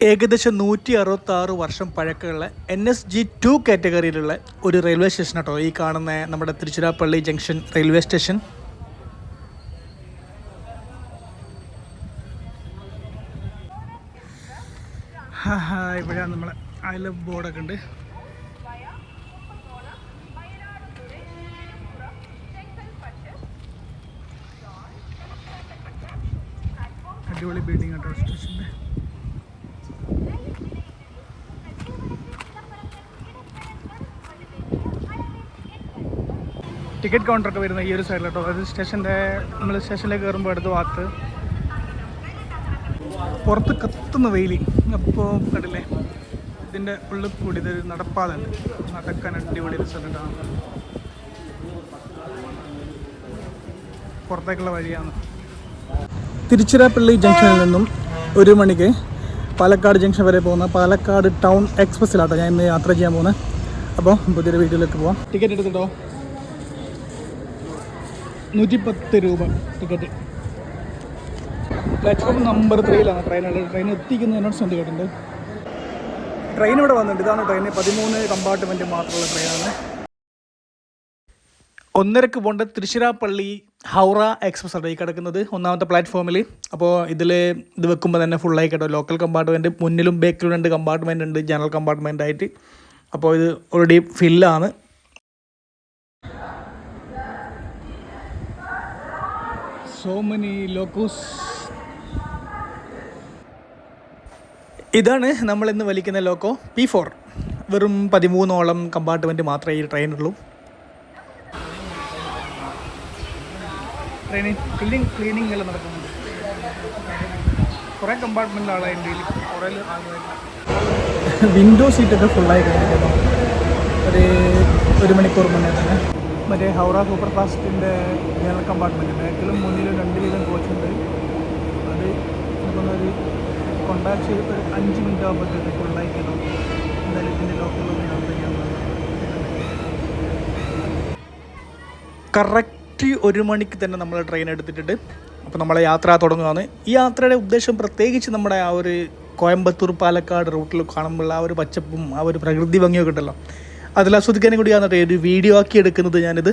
ഏകദേശം നൂറ്റി അറുപത്തി ആറ് വർഷം പഴക്കമുള്ള എൻ എസ് ജി ടു കാറ്റഗറിയിലുള്ള ഒരു റെയിൽവേ സ്റ്റേഷൻ കേട്ടോ ഈ കാണുന്ന നമ്മുടെ തിരുച്ചിരാപ്പള്ളി ജംഗ്ഷൻ റെയിൽവേ സ്റ്റേഷൻ ഇവിടെയാണ് നമ്മളെ അതിൽ ബോർഡൊക്കെ ഉണ്ട്. അടിപൊളി ബിൽഡിംഗ് കേട്ടോ സ്റ്റേഷന്റെ ടിക്കറ്റ് കൗണ്ടറൊക്കെ വരുന്ന ഈ ഒരു സൈഡിൽ കേട്ടോ. അത് സ്റ്റേഷന്റെ നമ്മൾ സ്റ്റേഷനിലേക്ക് കയറുമ്പോൾ അടുത്ത ഭാഗത്ത്. പുറത്ത് കത്തുന്ന വെയിലി അപ്പോൾ കണ്ടില്ലേ? ഇതിന്റെ ഉള്ളിൽ കൂടി ഇതൊരു നടപ്പാതുണ്ട് നടക്കാൻ അടിപൊളി റിസൾട്ടാണ് പുറത്തേക്കുള്ള വഴിയാണ്. തിരുച്ചിരാപ്പള്ളി ജംഗ്ഷനിൽ നിന്നും ഒരു മണിക്ക് പാലക്കാട് ജംഗ്ഷൻ വരെ പോകുന്ന പാലക്കാട് ടൗൺ എക്സ്പ്രസ്സിലാട്ടോ ഞാൻ ഇന്ന് യാത്ര ചെയ്യാൻ പോകുന്നത് അപ്പോൾ പുതിയൊരു വീട്ടിലേക്ക് പോവാം. ടിക്കറ്റ് എടുത്തിട്ടോ നൂറ്റി പത്ത് രൂപ ടിക്കറ്റ്. പ്ലാറ്റ്ഫോം നമ്പർ ത്രീയിലാണ് ട്രെയിനുള്ളത് ട്രെയിൻ എത്തിക്കുന്ന അനൗൺസ്മെന്റ് കേട്ടിട്ടുണ്ട്. ട്രെയിൻ ഇവിടെ വന്നിട്ടുണ്ട്. ഇതാണ് ട്രെയിൻ പതിമൂന്ന് കമ്പാർട്ട്മെന്റ് മാത്രമുള്ള ട്രെയിനാണ് ഒന്നരക്ക് പോകേണ്ട തൃശ്ശിരാപ്പള്ളി ഹൗറ എക്സ്പ്രസ് ആണ് ഈ കിടക്കുന്നത്. ഒന്നാമത്തെ പ്ലാറ്റ്ഫോമിൽ അപ്പോൾ ഇതിൽ ഇത് വെക്കുമ്പോൾ തന്നെ ഫുള്ളായി കേട്ടോ ലോക്കൽ കമ്പാർട്ട്മെന്റ് മുന്നിലും ബേക്കിലും രണ്ട് കമ്പാർട്ട്മെന്റ് ഉണ്ട്. ജനറൽ കമ്പാർട്ട്മെന്റ് ആയിട്ട്. അപ്പോൾ ഇത് ഓൾറെഡി ഫില്ലാണ് സോ മെനി ലോക്കോസ് ഇതാണ് നമ്മൾ ഇന്ന് വലിക്കുന്ന ലോക്കോ പി ഫോർ വെറും പതിമൂന്നോളം കമ്പാർട്ട്മെന്റ് മാത്രമേ ഈ ട്രെയിനുള്ളൂ. ട്രെയിനിൽ ക്ലീനിങ് ക്ലീനിങ് എല്ലാം നടക്കുന്നുണ്ട്. കുറേ കമ്പാർട്ട്മെന്റ് ആളായി ഇന്ത്യയിൽ കുറേ വിൻഡോ സീറ്റൊക്കെ ഫുള്ളായി കഴിഞ്ഞിട്ടുണ്ടോ ഒരു ഒരു മണിക്കൂർ മുന്നേ തന്നെ. മറ്റേ ഹൗറ സൂപ്പർ ഫാസ്റ്റിന്റെ ജനറൽ കമ്പാർട്ട്മെന്റ് ബാക്കിലും മുന്നിലും രണ്ട് വീതം കോച്ചുണ്ട് അത് നമുക്കൊന്നൊരു കോണ്ടാക്ട് ചെയ്തിട്ട് ഒരു അഞ്ച് മിനിറ്റ് ആകുമ്പോഴത്തേക്ക് ഫുള്ളായിക്കണം എന്തായാലും ഇതിന്റെ ലോക്കലൊന്നും തന്നെയാണ് കറക്റ്റ് ഒരു മണിക്ക് തന്നെ നമ്മൾ ട്രെയിൻ എടുത്തിട്ടുണ്ട്. അപ്പോൾ നമ്മളെ യാത്ര തുടങ്ങുകയാണ്. ഈ യാത്രയുടെ ഉദ്ദേശം പ്രത്യേകിച്ച് നമ്മുടെ ആ ഒരു കോയമ്പത്തൂർ പാലക്കാട് റൂട്ടിൽ കാണുമ്പോൾ ആ ഒരു പച്ചപ്പും ആ ഒരു പ്രകൃതി ഭംഗിയൊക്കെ ഉണ്ടല്ലോ. അതിൽ ആസ്വദിക്കാനും കൂടിയാണ് കേട്ടോ ഒരു വീഡിയോ ആക്കി എടുക്കുന്നത് ഞാനിത്.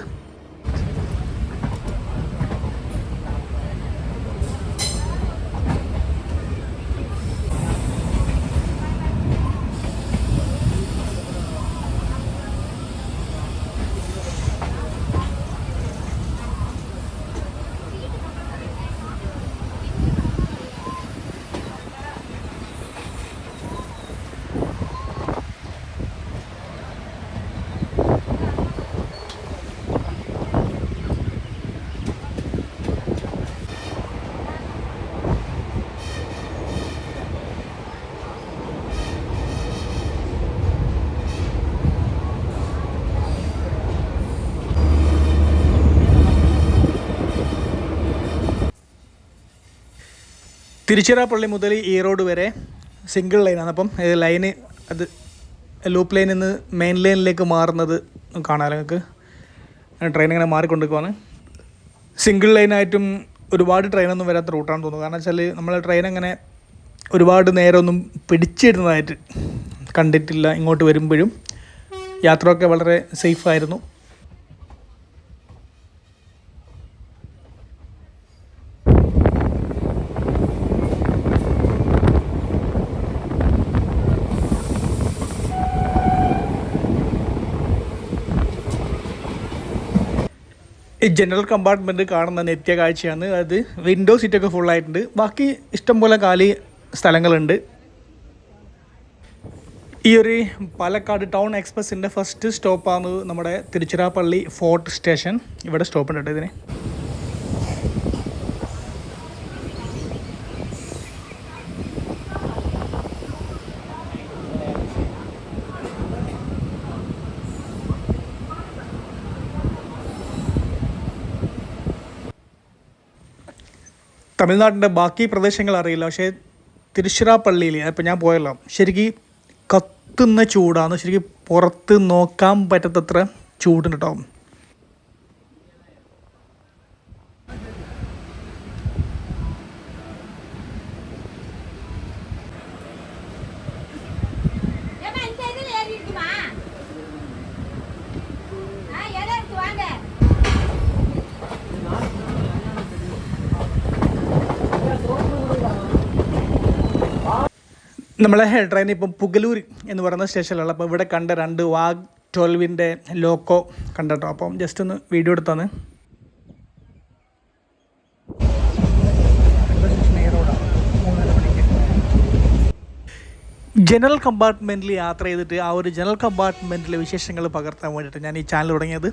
തിരുച്ചിറാപ്പള്ളി മുതൽ ഈറോഡ് വരെ സിംഗിൾ ലൈനാണ് അപ്പം ലൈന് അത് ലൂപ്പ് ലൈനിൽ നിന്ന് മെയിൻ ലൈനിലേക്ക് മാറുന്നത് കാണാമല്ലോ നിങ്ങൾക്ക്. ട്രെയിൻ ഇങ്ങനെ മാറിക്കൊണ്ടിരിക്കുവാണ്. സിംഗിൾ ലൈനായിട്ടും ഒരുപാട് ട്രെയിനൊന്നും വരാത്ത റൂട്ടാണെന്ന് തോന്നുന്നു. കാരണം വെച്ചാൽ നമ്മൾ ട്രെയിൻ അങ്ങനെ ഒരുപാട് നേരമൊന്നും പിടിച്ചിരുന്നതായിട്ട് കണ്ടിട്ടില്ല ഇങ്ങോട്ട് വരുമ്പോഴും. യാത്രയൊക്കെ വളരെ സേഫായിരുന്നു ഈ ജനറൽ കമ്പാർട്ട്മെന്റ് കാണുന്ന നിത്യ കാഴ്ചയാണ്. അതായത് വിൻഡോ സീറ്റൊക്കെ ആയിട്ടുണ്ട്. ബാക്കി ഇഷ്ടംപോലെ കാലി സ്ഥലങ്ങളുണ്ട്. ഈ ഒരു പാലക്കാട് ടൗൺ എക്സ്പ്രസിന്റെ ഫസ്റ്റ് സ്റ്റോപ്പാണ് നമ്മുടെ തിരുച്ചിറാപ്പള്ളി ഫോർട്ട് സ്റ്റേഷൻ ഇവിടെ സ്റ്റോപ്പ് ഉണ്ട് കേട്ടോ ഇതിന്. തമിഴ്നാട്ടിന്റെ ബാക്കി പ്രദേശങ്ങൾ അറിയില്ല. പക്ഷേ തിരുച്ചിറാപ്പള്ളിയിൽ ഇപ്പം ഞാൻ പോയല്ലോ ശരിക്കും കത്തുന്ന ചൂടാണ് ശരിക്കും പുറത്ത് നോക്കാൻ പറ്റത്തത്ര ചൂടുണ്ട് നമ്മളെ ട്രെയിൻ ഇപ്പം പുഗലൂർ എന്ന് പറയുന്ന സ്റ്റേഷനിലുള്ള അപ്പോൾ ഇവിടെ കണ്ട രണ്ട് വാഗ് ട്വൽവിന്റെ ലോക്കോ കണ്ടോ അപ്പം ജസ്റ്റ് ഒന്ന് വീഡിയോ എടുത്താണ് ജനറൽ കമ്പാർട്ട്മെന്റിൽ യാത്ര ചെയ്തിട്ട് ആ ഒരു ജനറൽ കമ്പാർട്ട്മെന്റിലെ വിശേഷങ്ങൾ പകർത്താൻ വേണ്ടിയിട്ട് ഞാൻ ഈ ചാനൽ തുടങ്ങിയത്.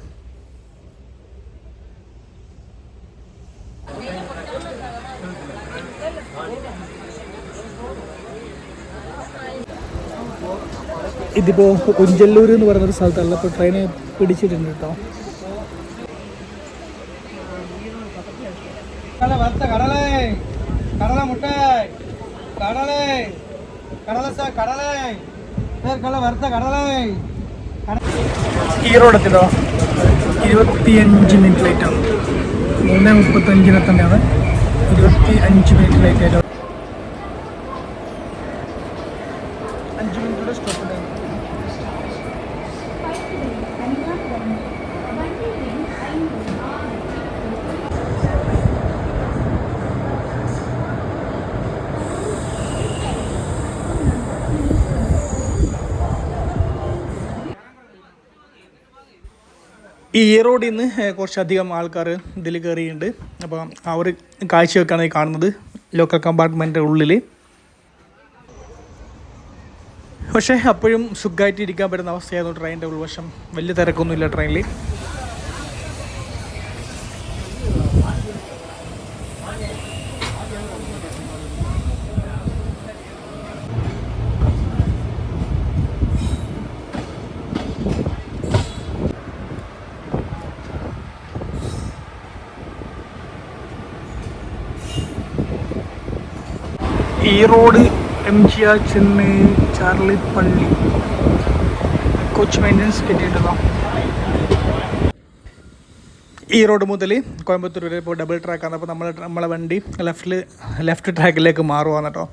ഇതിപ്പോ ഉഞ്ചല്ലൂർ എന്ന് പറയുന്ന ഒരു സ്ഥലത്തല്ല ഇപ്പോൾ ട്രെയിന് പിടിച്ചിട്ടുണ്ട് കേട്ടോ. കടല മുട്ട കടലേ. ഇരുപത്തിയഞ്ച് മിനിറ്റ് ലേറ്റ് ആണ്. മൂന്ന് മുപ്പത്തഞ്ചിനെ തന്നെയാണ് ഇരുപത്തി അഞ്ച് മിനിറ്റ് ലേറ്റ് ആയിട്ട്. അഞ്ച് മിനിറ്റ് സ്റ്റോപ്പ് ഉണ്ടായിരുന്നു. ഈ ഈറോഡിൽ നിന്ന് കുറച്ചധികം ആൾക്കാർ ഇതിൽ കയറിയിട്ടുണ്ട് അപ്പം ആ ഒരു കാഴ്ചയൊക്കെയാണ് കാണുന്നത്. ലോക്കൽ കമ്പാർട്ട്മെന്റിന്റെ ഉള്ളിൽ പക്ഷേ അപ്പോഴും സുഖമായിട്ട് ഇരിക്കാൻ പറ്റുന്ന അവസ്ഥയായിരുന്നു ട്രെയിനിന്റെ ഉൾവശം വലിയ തിരക്കൊന്നുമില്ല ട്രെയിനിൽ ഈ റോഡ് എം ജി ആർ ചെന്ന് ചാർലി പള്ളി. കൊച്ചു മെയിന്റനൻസ് കിട്ടിയിട്ടുള്ള ഈ റോഡ് മുതൽ കോയമ്പത്തൂർ വരെ ഇപ്പോൾ ഡബിൾ ട്രാക്കാണ് അപ്പോൾ നമ്മൾ നമ്മളെ വണ്ടി ലെഫ്റ്റിൽ ലെഫ്റ്റ് ട്രാക്കിലേക്ക് മാറുവാണ് കേട്ടോ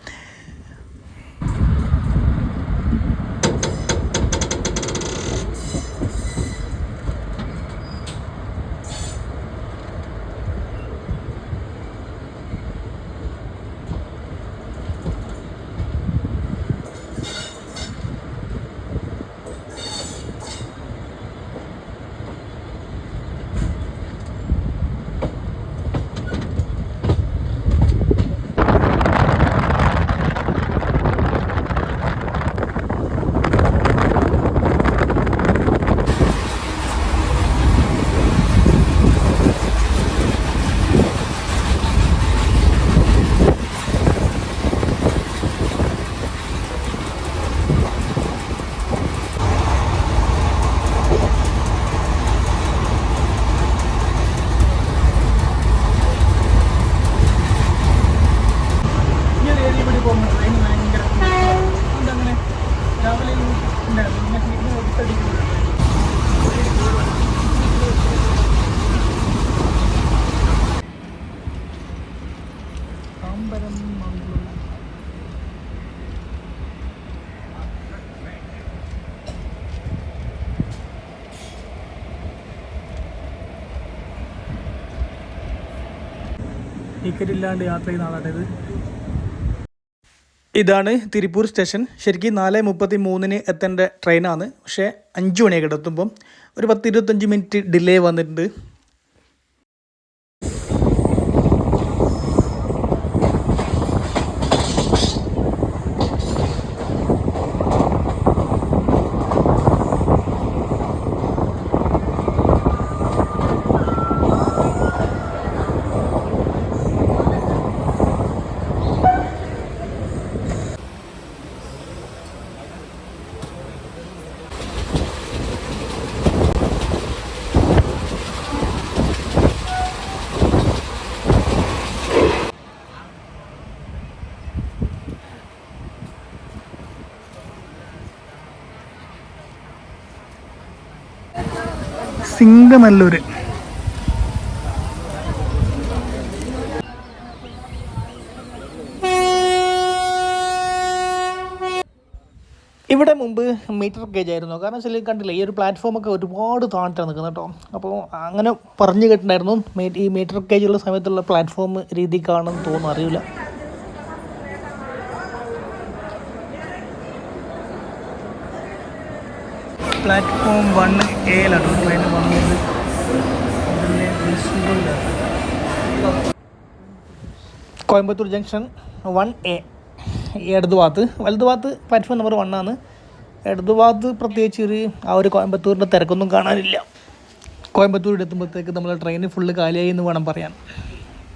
ഈ ഒരു ഏരിയ കൂടി പോകുമ്പോൾ ട്രെയിൻ ഭയങ്കര അതങ്ങനെ രാവിലെ ഉണ്ടായിരുന്നു ഇങ്ങനെ ഇങ്ങനെ ഒറ്റയടിക്കുന്നുണ്ട് ട്രെയിൻ. താമ്പരം മംഗളൂർ ടിക്കറ്റ് ഇല്ലാണ്ട് യാത്ര ചെയ്യുന്ന ആളാണ് ഇത്. ഇതാണ് തിരുപ്പൂർ സ്റ്റേഷൻ. ശരിക്കും നാല് മുപ്പത്തി മൂന്നിന് എത്തേണ്ട ട്രെയിനാണ്. പക്ഷേ അഞ്ച് മണിയൊക്കെ എത്തുമ്പം ഒരു പത്ത് ഇരുപത്തഞ്ച് മിനിറ്റ് ഡിലേ വന്നിട്ടുണ്ട്. സിംഗനല്ലൂർ ഇവിടെ മുമ്പ് മീറ്റർ ഗേജ് ആയിരുന്നു. കാരണം വെച്ചാൽ കണ്ടില്ല ഈ ഒരു പ്ലാറ്റ്ഫോമൊക്കെ ഒരുപാട് താഴ്ത്താണ് നിൽക്കുന്നത് കേട്ടോ. അപ്പോൾ അങ്ങനെ പറഞ്ഞു കേട്ടിട്ടുണ്ടായിരുന്നു ഈ മീറ്റർ ഗേജ് ഉള്ള സമയത്തുള്ള പ്ലാറ്റ്ഫോം രീതിക്കാണെന്ന് തോന്നുന്നു അറിയില്ല. പ്ലാറ്റ്ഫോം വൺ എയിലാണ് ട്രെയിൻ വന്നത്. Coimbatore junction one A. ഇടതു ഭാഗത്ത്. വലതു ഭാഗത്ത് പ്ലാറ്റ്ഫോം നമ്പർ വൺ ആണ്. ഇടതു ഭാഗത്ത് പ്രത്യേകിച്ച് ഒരു ആ ഒരു കോയമ്പത്തൂരിന്റെ തിരക്കൊന്നും കാണാനില്ല. കോയമ്പത്തൂർ എത്തുമ്പോഴത്തേക്ക് നമ്മൾ ട്രെയിൻ ഫുള്ള് കാലിയായി എന്ന് വേണം പറയാൻ.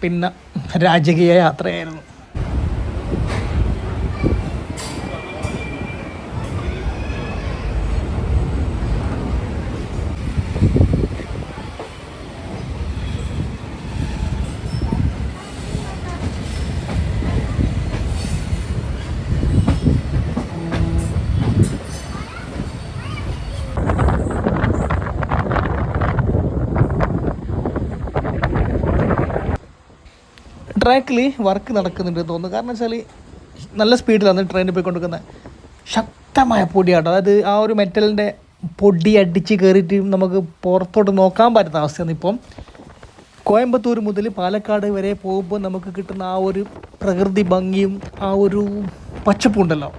പിന്നെ രാജകീയ യാത്രയായിരുന്നു. ട്രാക്കിൽ വർക്ക് നടക്കുന്നുണ്ട് തോന്നുന്നു. കാരണം വെച്ചാൽ നല്ല സ്പീഡിലാണ് ട്രെയിൻ പോയിക്കൊണ്ടിരിക്കുന്നത് ശക്തമായ പൊടിയാട്ടോ. അതായത് ആ ഒരു മെറ്റലിന്റെ പൊടി അടിച്ച് കയറിയിട്ട് നമുക്ക് പുറത്തോട്ട് നോക്കാൻ പറ്റുന്ന അവസ്ഥയാണ് ഇപ്പം. കോയമ്പത്തൂർ മുതൽ പാലക്കാട് വരെ പോകുമ്പോൾ നമുക്ക് കിട്ടുന്ന ആ ഒരു പ്രകൃതി ഭംഗിയും ആ ഒരു പച്ചപ്പുണ്ടല്ലോ.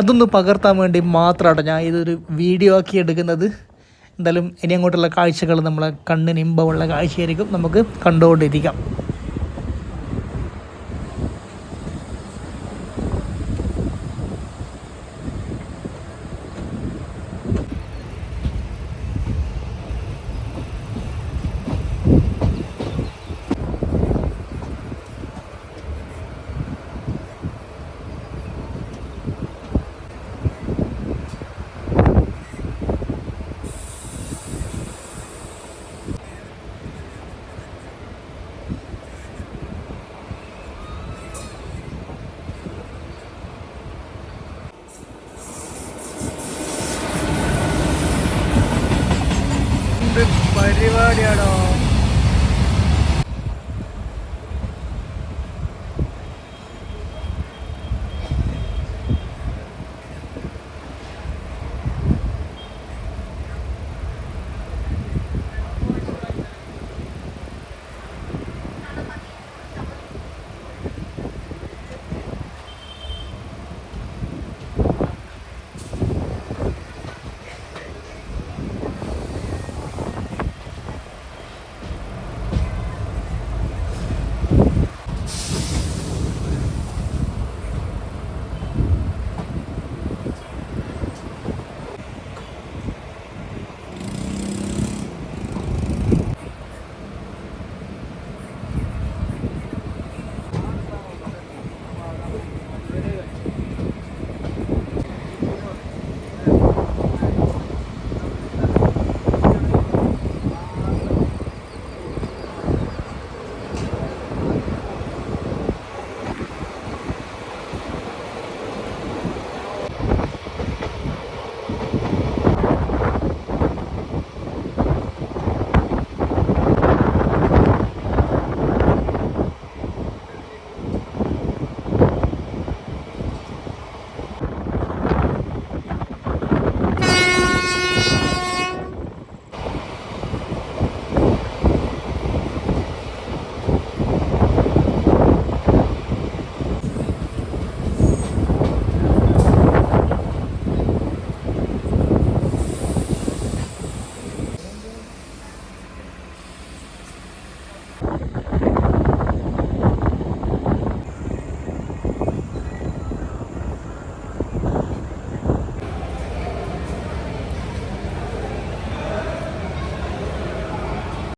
അതൊന്ന് പകർത്താൻ വേണ്ടി മാത്രമാണ് ഞാൻ ഇതൊരു വീഡിയോ ആക്കി എടുക്കുന്നത്. എന്തായാലും ഇനി അങ്ങോട്ടുള്ള കാഴ്ചകൾ നമ്മളെ കണ്ണിന് ഇമ്പമുള്ള കാഴ്ചയായിരിക്കും. നമുക്ക് കണ്ടുകൊണ്ടിരിക്കാം.